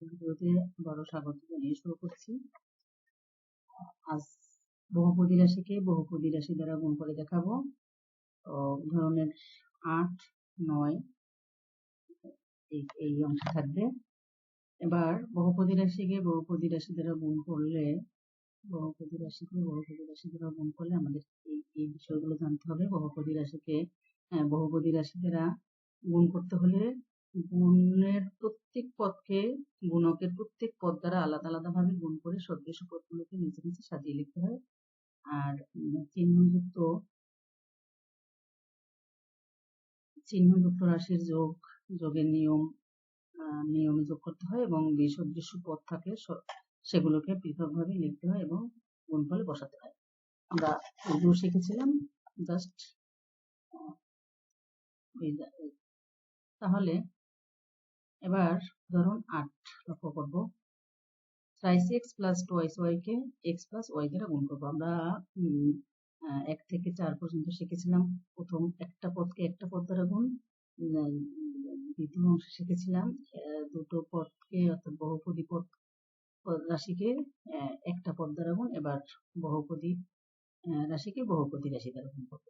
ভিডিওতে বড় স্বাগত জানিয়ে শুরু করছি। আজ বহুপদী রাশিকে বহুপদী রাশি দ্বারা গুণ করে দেখাবো। তো ধরনের আট, নয় এই অংশ থাকবে। এবার বহুপদী রাশিকে বহুপদী রাশি দ্বারা গুণ করলে, বহুপদী রাশিকে বহুপদী রাশি দ্বারা গুণ করলে আমাদের এই এই বিষয়গুলো জানতে হবে। বহুপদী রাশিকে বহুপদী রাশি দ্বারা গুণ করতে হলে গুণের প্রত্যেক পদকে গুণকের প্রত্যেক পদ দ্বারা আলাদা আলাদা ভাবে গুণ করে সদৃশ পদগুলোকে নিচে নিচে সাজিয়ে লিখতে হয়। আর চিহ্নযুক্ত চিহ্নযুক্ত রাশির যোগ, যোগের নিয়ম নিয়মে যোগ করতে হয় এবং যে পদ থাকে সেগুলোকে পৃথকভাবে লিখতে হয় এবং গুণফলে বসাতে হয়। আমরা এগুলো শিখেছিলাম। জাস্ট তাহলে এবার ধরুন আট করব। থ্রাইস এক্স প্লাস টোয়াইস ওয়াইকে এক্স প্লাস ওয়াই দ্বারা গুণ করব। আমরা এক থেকে চার পর্যন্ত শিখেছিলাম। প্রথম একটা পদকে একটা পদ দ্বারা গুণ দ্বিতীয় অংশ শিখেছিলাম দুটো পদকে অর্থাৎ বহুপদী পদ রাশিকে একটা পদ দ্বারা গুণ, এবার বহুপদী রাশিকে বহুপদী রাশি দ্বারা গুণ করব।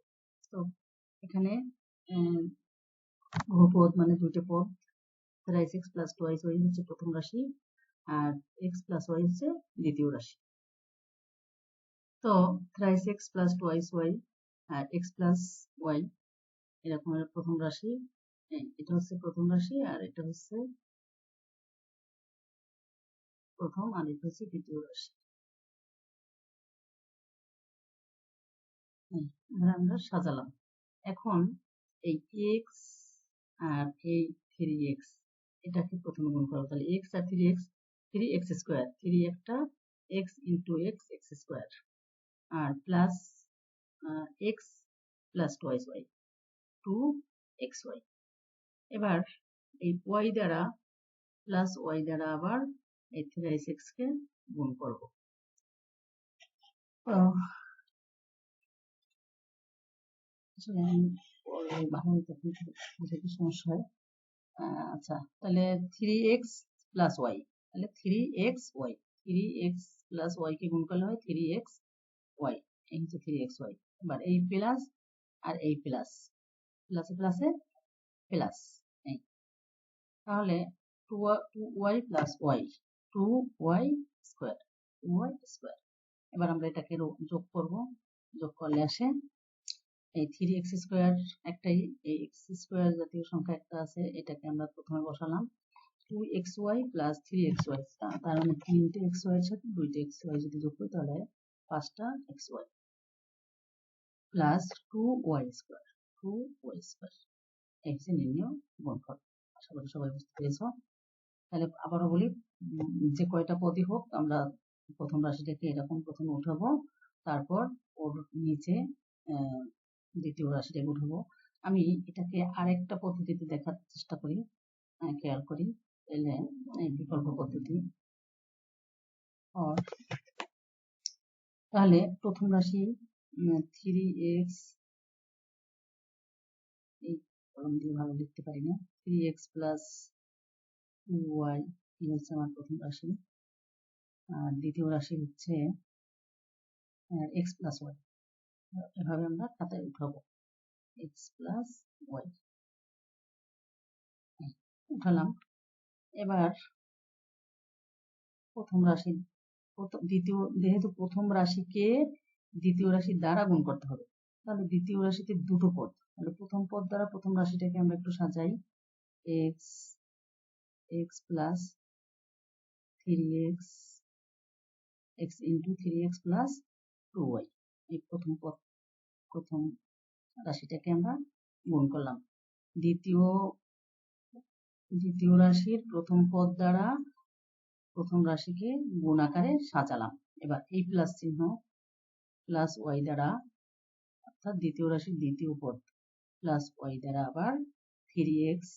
তো, এখানে বহুপদ মানে দুইটা পদ। Thrice X plus twice Y হচ্ছে প্রথম রাশি আর এক্স প্লাস ওয়াই হচ্ছে দ্বিতীয় রাশি। তো thrice X plus twice Y আর এক্স প্লাস ওয়াই এরকম প্রথম রাশি। এটা হচ্ছে প্রথম রাশি আর এটা হচ্ছে প্রথম আর এটা হচ্ছে দ্বিতীয় রাশি। আমরা সাজালাম। এখন এই এক্স আর এই থ্রি এক্স এটাকে প্রথমে গুণ করব তাহলে এক্স আর three x three x square three একটা x into x x square আর plus x plus twice y two x y এবার এই ওয়াই দ্বারা প্লাস ওয়াই দ্বারা আবার এই থ্রি এক্স এক্সকে গুণ করব। সমস্যা হয়। আচ্ছা। তাহলে থ্রি এক্স প্লাস ওয়াই তাহলে three x y three x plus y কে গুণ করলে হয় থ্রি এক্স ওয়াই এই হচ্ছে থ্রি এক্স ওয়াই এবার এই প্লাস আর এই প্লাস প্লাসে প্লাসে প্লাস এই। তাহলে two y plus y two y square two y square এবার আমরা এটাকে যোগ করব, যোগ করলে আসে এই থ্রি এক্স স্কোয়ার একটাই, এই এক্স স্কোয়ার জাতীয় সংখ্যা একটা আছে, এটাকে আমরা প্রথমে বসালাম। Two x y plus three x y তার মানে তিনটে এক্স ওয়াই এর সাথে দুইটা এক্স ওয়াই যদি যোগ করি, তাহলে পাঁচটা x y plus two y square two y square এই হচ্ছে নির্ণয় গুণফল। আশা করি সবাই বুঝতে পেরেছ। তাহলে আবারও বলি যে কয়টা পদই হোক, আমরা প্রথম রাশিটাকে এরকম প্রথমে উঠাবো, তারপর ওর নিচে দ্বিতীয় রাশি রাশিটা উঠাবো আমি এটাকে আরেকটা পদ্ধতিতে দেখার চেষ্টা করি খেয়াল করি এলে এই বিকল্প পদ্ধতি। তাহলে প্রথম রাশি থ্রি এক্স, এই কলম দিয়ে ভালো লিখতে পারি না, থ্রি এক্স প্লাস ওয়াই, এই হচ্ছে আমার প্রথম রাশি। আর দ্বিতীয় রাশি হচ্ছে এক্স প্লাস ওয়াই। এভাবে আমরা খাতায় উঠাবো এক্স প্লাস ওয়াই উঠালাম এবার প্রথম রাশি প্রথম দ্বিতীয় যেহেতু প্রথম রাশিকে দ্বিতীয় রাশির দ্বারা গুণ করতে হবে তাহলে দ্বিতীয় রাশিতে দুটো পদ তাহলে প্রথম পদ দ্বারা প্রথম রাশিটাকে আমরা একটু সাজাই x x plus three x x into three x plus two y এই প্রথম পদ প্রথম রাশিটাকে আমরা গুণ করলাম। দ্বিতীয় দ্বিতীয় রাশির প্রথম পদ দ্বারা প্রথম রাশিকে গুণ আকারে সাজালাম। এবার এই প্লাস চিহ্ন প্লাস ওয়াই দ্বারা, অর্থাৎ দ্বিতীয় রাশির দ্বিতীয় পদ প্লাস ওয়াই দ্বারা আবার three x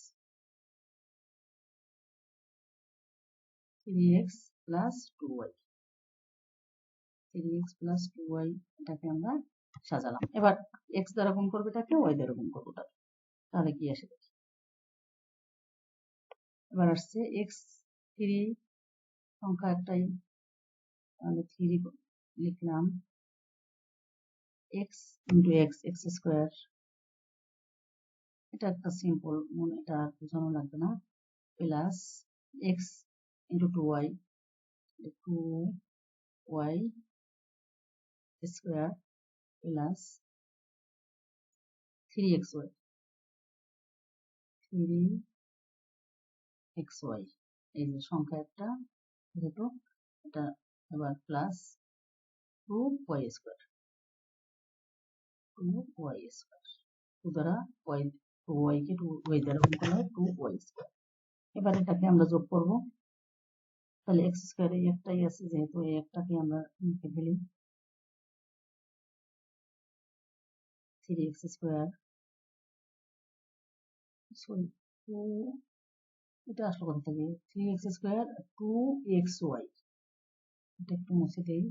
three x plus two y. Three x plus two y এটাকে আমরা সাজালাম। এবার এক্স দ্বারা গুণ করবে এটাকে ওয়াই দ্বারা গুণ করব তাকে তাহলে কি আসে? দেখি এবার আসছে এক্স থ্রি সংখ্যা একটাই। তাহলে থ্রি লিখলাম x into x x square এটা একটা সিম্পল মনে, এটা বোঝানো লাগবে না। Plus x into two y two y square plus three x y three x y এই যে সংখ্যা একটা যেহেতু এটা এবার plus two y square two y square two দ্বারা ওয়াই টু ওয়াইকে টু ওয়াই দ্বারা গুণ করলে হয় টু ওয়াই স্কোয়ার এবার এটাকে আমরা যোগ করব। তাহলে এক্স স্কোয়ার একটাই আছে, যেহেতু এই একটাকে আমরা ফেলি three x square sorry two এটা আসলো কোথা থেকে three x square two x y এটা একটু মুছে দিই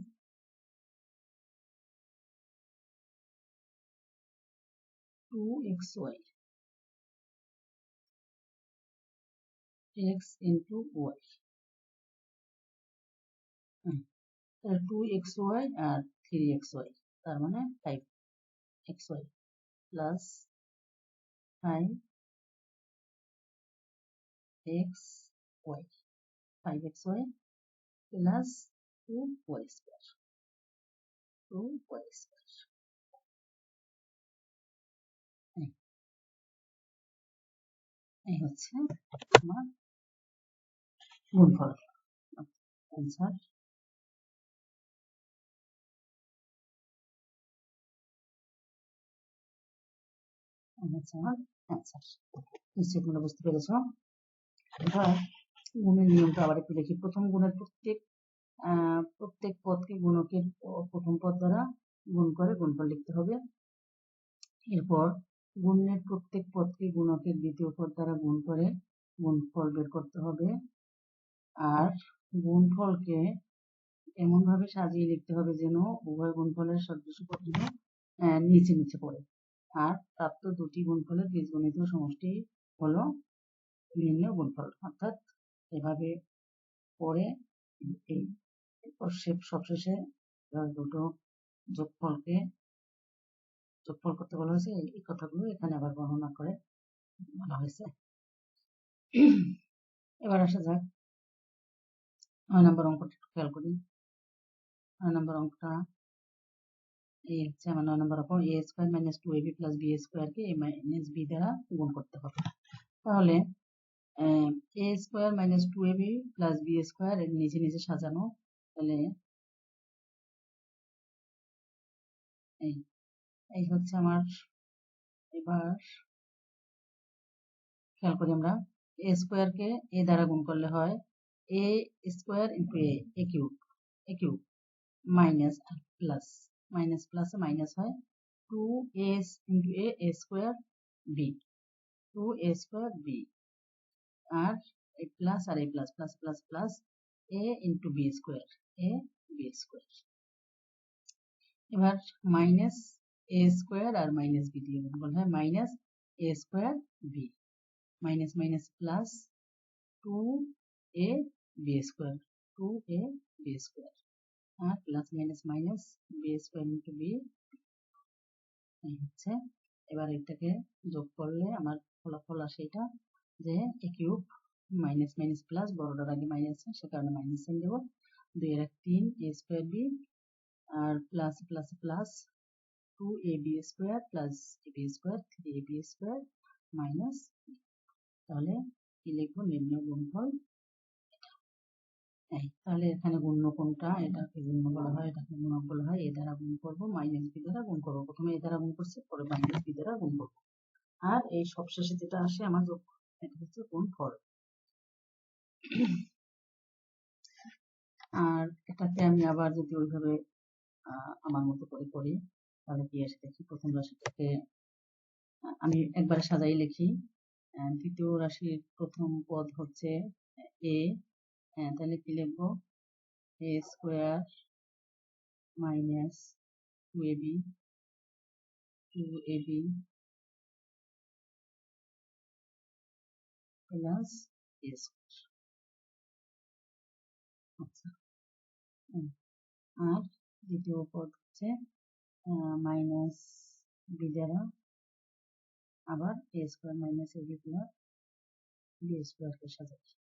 two x y x into y two x y আর থ্রি এক্স ওয়াই তার মানে five X Y plus five X Y five X Y plus two Y square two Y square এই হচ্ছে আমার গুণফল অ্যান্সার হচ্ছে আমার অ্যান্সার নিশ্চয়ই তোমরা বুঝতে পেরেছ? এবার গুণের নিয়মটা আবার একটু দেখি। প্রথম গুণের প্রত্যেক প্রত্যেক পদকে গুণকের প্রথম পদ দ্বারা গুণ করে গুণফল লিখতে হবে। এরপর গুণের প্রত্যেক পদকে গুণকের দ্বিতীয় পদ দ্বারা গুণ করে গুণফল বের করতে হবে। আর গুণফলকে এমনভাবে সাজিয়ে লিখতে হবে যেন উভয় গুণফলের সদৃশ পদগুলো নিচে নিচে পড়ে। আর প্রাপ্ত দুটি গুণফলের বীজগণিত সমষ্টি হলো ভিন্ন গুণফল। অর্থাৎ এভাবে পরে এই সবশেষে দুটো যোগফলকে যোগফল করতে বলা হয়েছে। এই কথাগুলো এখানে আবার বর্ণনা করে বলা হয়েছে। এবার আসা যাক। নয় নম্বর অঙ্কটা একটু খেয়াল করি। নয় নম্বর অঙ্কটা এই হচ্ছে আমার নয় নম্বর অঙ্ক a square minus two a b plus b স্কোয়ারকে এ মাইনাস বি দ্বারা গুণ করতে হবে। তাহলে a square minus two a b plus b square নিচে নিচে সাজানো, তাহলে এই এই হচ্ছে আমার, এবার খেয়াল করি আমরা এ স্কোয়ারকে এ দ্বারা গুণ করলে হয় a square into a cube a cube minus plus minus plus minus হয় two s into a a square b two a square b R a plus R a plus plus plus plus a into b square a b square এবার minus এ square আর minus B দিয়ে বলা হয় minus a square b minus minus plus two a b square two a b square R plus minus minus b square into b হচ্ছে। এবার এটাকে যোগ করলে আমার ফলাফল আসে এটা, যে a cube minus minus plus বড়টার আগে মাইনাস সে কারণে মাইনাস সাইন দেবো। দুই আর এক তিন এ square B R plus plus plus two a b square plus a b square three a b square minus তাহলে কি লিখব? নির্ণয় গুণফল তাহলে এখানে গুণ্য কোনটা? এটাকে গুণ্য বলা হয়, এটাকে গুণক বলা হয়, এ দ্বারা গুণ করব মাইনাস বি দ্বারা গুণ করব। প্রথমে এ দ্বারা গুণ করছি, পরে মাইনাস বি দ্বারা গুণ করব। আর এই সবশেষে যেটা আসে, আমার যোগ এটা হচ্ছে গুণ ফল। আর এটাকে আমি আবার যদি ওইভাবে আমার মতো করে করি, তাহলে কি আসে দেখি, প্রথম রাশিটাকে আমি একবারে সাজাই লিখি। দ্বিতীয় রাশির প্রথম পদ হচ্ছে এ। হ্যাঁ তাহলে কি লিখব? A square minus two a b two a b plus a square আচ্ছা আর দ্বিতীয় পদ হচ্ছে মাইনাস বি দ্বারা আবার a square minus a b plus b স্কোয়ারকে সাজাচ্ছি।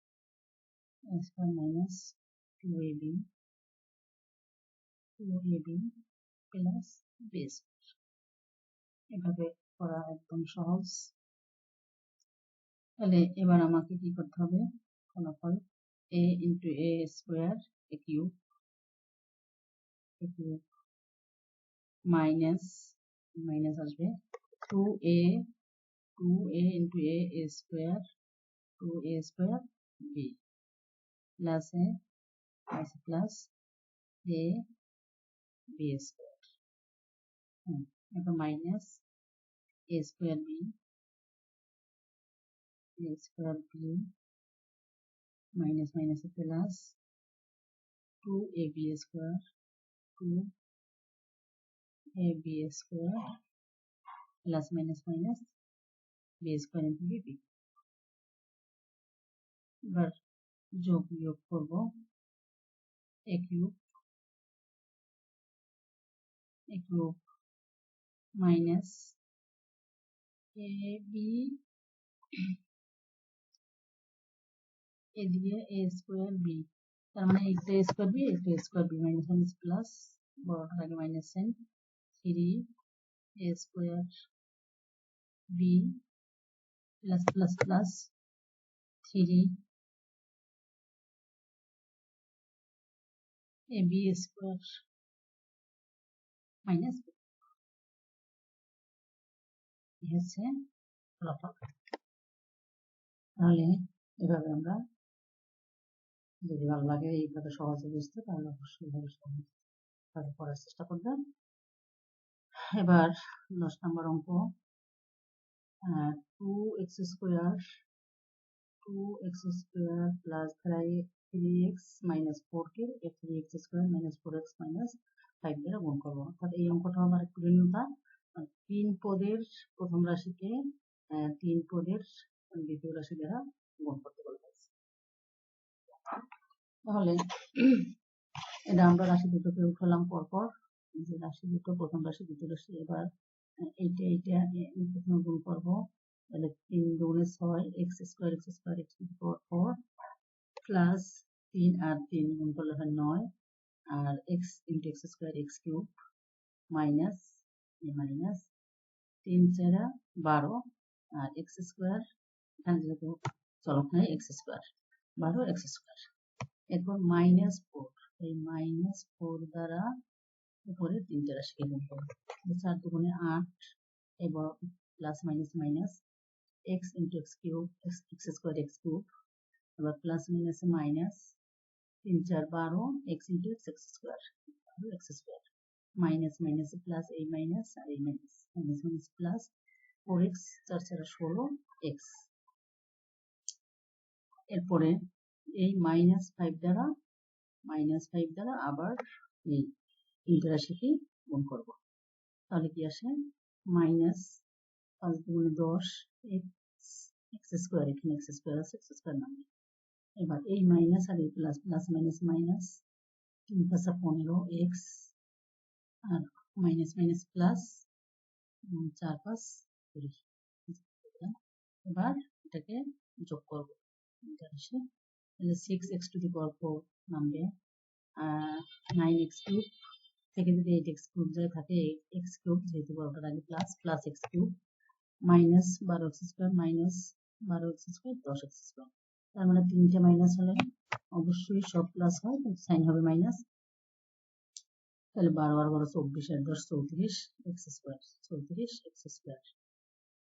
s1 minus 2ab 2ab plus base এভাবে করা একদম সহজ। তাহলে এবার আমাকে কি করতে হবে? ফলাফল a into a square a cube a cube minus minus আসবে two a two a into a square two a square b plus a plus plus a b square এটা minus a square b a square b minus minus plus 2ab square 2ab square plus minus minus b square into b এবার যোগ বিয়োগ করব a cube a cube minus ab এদিকে এ square B তার মানে একটা a square B একটা a square b minus minus plus বড়টার আগে minus sign three a square b plus plus plus three a b square minus হচ্ছে ফলাফল তাহলে এভাবে আমরা যদি ভালো লাগে এইভাবে সহজে বুঝতে তাহলে অবশ্যই সহজে পড়ার চেষ্টা করবেন এবার দশ নম্বর অঙ্ক two x square two x square plus three three x minus four কে three x square minus four x minus five দ্বারা গুণ করব। অর্থাৎ এই অঙ্কটা আমার একটু ভিন্নতা তিন পদের প্রথম রাশিকে তিন পদের দ্বিতীয় রাশি দ্বারা গুণ করতে বলা তাহলে এটা আমরা রাশি দুটোকে উঠালাম পরপর। যে রাশি দুটো, প্রথম রাশি, দ্বিতীয় রাশি, এবার এইটা এইটা প্রথমে গুণ করব। তাহলে তিন দুগুণে ছয় x square x square x four four plus তিন আর তিন গুণ করলে হয় নয়, আর x into x square x cube minus minus তিন চারা বারো, আর এক্স স্কোয়ার এখানে যেহেতু চলক নাই এক্স স্কোয়ার বারো এক্স স্কোয়ার এরপর মাইনাস ফোর এই মাইনাস ফোর দ্বারা উপরে তিনটে রাশিকে গুণ করব চার দুগুণে আট এবং plus minus minus x into x cube x x square x cube এবার প্লাস মাইনাস মাইনাস তিন চার বারো x into x x square x square minus minus plus এই মাইনাস আর এই minus minus minus plus four x চার চার ষোলো এক্স এরপরে এই মাইনাস ফাইভ দ্বারা মাইনাস ফাইভ দ্বারা আবার এই তিনটে রাশিকে গুণ করব। তাহলে কি আসে? মাইনাস পাঁচ দুগুণে দশ এক্স এক্স স্কোয়ার এখানে এক্স স্কোয়ার আছে এক্স স্কোয়ার নামে এবার এই মাইনাস আর এই প্লাস প্লাস মাইনাস মাইনাস তিন পাঁচা পনেরো এক্স আর মাইনাস মাইনাস প্লাস চার পাঁচ কুড়ি এবার এটাকে যোগ করব। এটা তাহলে six x to the power four নামবে। নাইন এক্স কিউব থেকে যদি এইট এক্স কিউব যায় থাকে এক্স কিউব যেহেতু বড়টার আগে plus plus x cube minus বারো এক্স স্কোয়ার মাইনাস বারো এক্স স্কোয়ার দশ এক্স স্কোয়ার তার মানে তিনটে মাইনাস হলে অবশ্যই সব প্লাস হয় সাইন হবে মাইনাস তাহলে বারো বারো বারো চব্বিশ আর দশ চৌত্রিশ এক্স স্কোয়ার চৌত্রিশ এক্স স্কোয়ার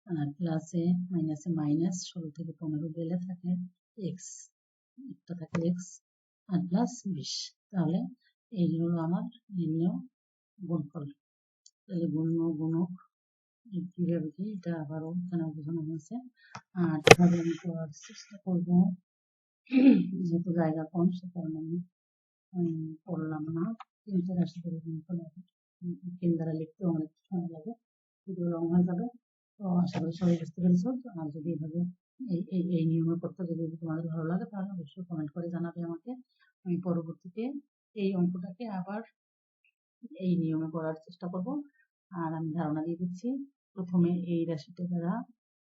আর প্লাসে মাইনাসে মাইনাস ষোলো থেকে পনেরো গেলে থাকে এক্স একটা থাকে এক্স আর প্লাস বিশ। তাহলে এই হলো আমার নির্ণয় গুণফল। তাহলে গুণ গুণক কীভাবে কি এটা আবারও এখানে বোঝানো হয়েছে আর কীভাবে আমি করার চেষ্টা করব যেহেতু জায়গা কম, সে কারণে আমি পড়লাম না। তিনটে রাশি করে পেন দ্বারা লিখতেও অনেক সময় লাগে ভিডিও রং হয়ে যাবে। তো আশা করি সবাই বুঝতে পেরেছ। আর যদি এভাবে এই এই নিয়মে করতে যদি তোমাদের ভালো লাগে, তাহলে অবশ্যই কমেন্ট করে জানাবে আমাকে। আমি পরবর্তীতে এই অঙ্কটাকে আবার এই নিয়মে করার চেষ্টা করব। আর আমি ধারণা দিয়ে দিচ্ছি প্রথমে এই রাশিটা দ্বারা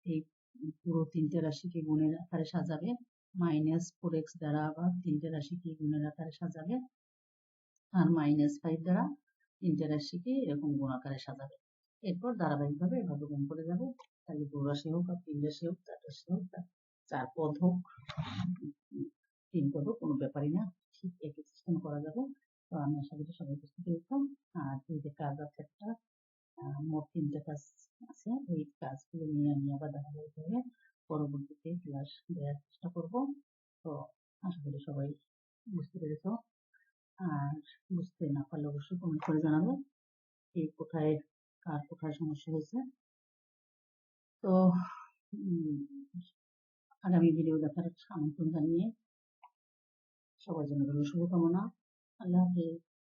এই পুরো তিনটে রাশিকে গুণের আকারে সাজাবে। মাইনাস ফোর এক্স দ্বারা আবার তিনটে রাশিকে গুণের আকারে সাজাবে। আর মাইনাস ফাইভ দ্বারা তিনটে রাশিকে এরকম গুণ আকারে সাজাবে। এরপর ধারাবাহিকভাবে এভাবে গুণ করে যাবে। তাহলে দু রাশি হোক আর তিন রাশি হোক, চার রাশি হোক চার পদ হোক, তিন পদ হোক, কোনো ব্যাপারই না। ঠিক একই সিস্টেম করা যাবে। তো আমি আশা করি সবাই বুঝতে পেরেছিলাম আর এই যে কাজ আছে একটা মোট তিনটে কাজ আছে। এই কাজগুলো নিয়ে আমি আবার দেখা ধারাবাহিকভাবে পরবর্তীতে ক্লাস দেওয়ার চেষ্টা করব। তো আশা করি সবাই বুঝতে পেরেছ। আর বুঝতে না পারলে অবশ্যই কমেন্ট করে জানাবে এই কোথায় কার কোথায় সমস্যা হয়েছে। তো আগামী ভিডিও দেখার আমন্ত্রণ জানিয়ে সবার জন্য শুভকামনা। আল্লাহ হাফিজ।